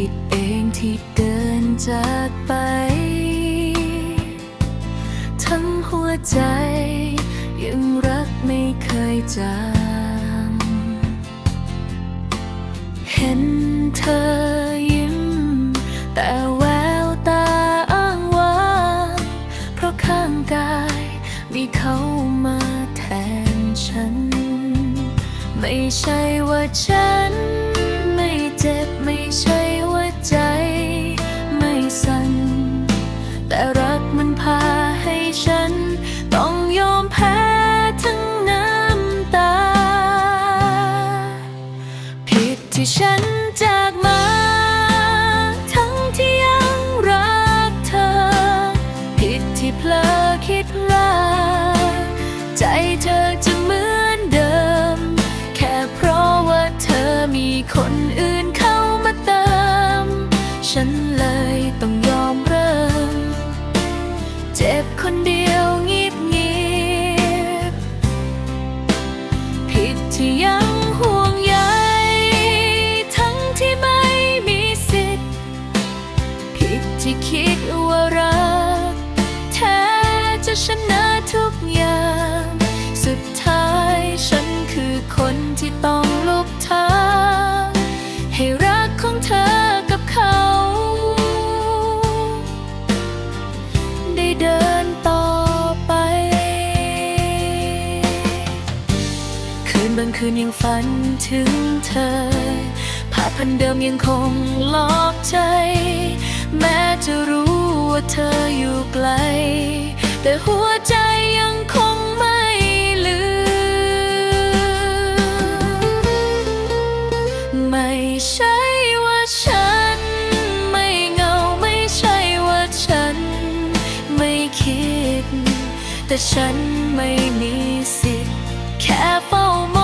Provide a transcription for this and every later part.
ผิดเองที่เดินจากไป ทั้งหัวใจ ยังรักไม่เคยจางเห็นเธอยิ้ม แต่แววตาอ้างว้างเพราะข้างกายมีเขามาแทนฉัน ไม่ใช่ว่าฉัน ที่ฉันจากมา ทั้งที่ยังรักเธอ ผิดที่เพลอคิดรักใจเธอจะเหมือนเดิม แค่เพราะว่าเธอมีคนอื่นเข้ามาเติม ฉันเลยต้องยอมเริ่ม เจ็บคนเดียว ชนะทุกอย่าง สุดท้ายฉันคือคนที่ต้องลบทางให้รักของเธอกับเขา ได้เดินต่อไป คืนบางคืนยังฝันถึงเธอ ภาพพันเดิมยังคงหลอกใจ แม้จะรู้ว่าเธออยู่ไกล แต่หัวใจยังคงไม่ลืม ไม่ใช่ว่าฉัน ไม่เหงาไม่ใช่ว่าฉัน ไม่คิด แต่ฉันไม่มีสิทธิ์แค่เฝ้าม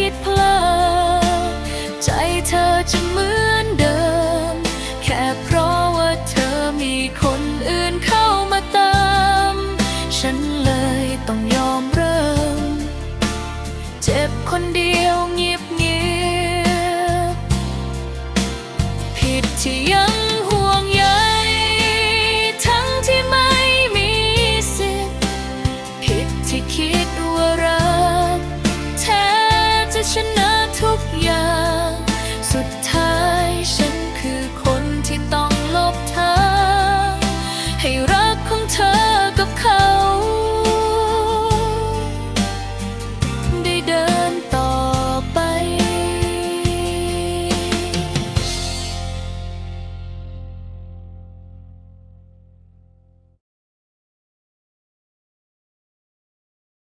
คิดเพลอใจเธอจะ ชนะทุกอย่าง สุดท้ายฉันคือคนที่ต้องลบทางให้รั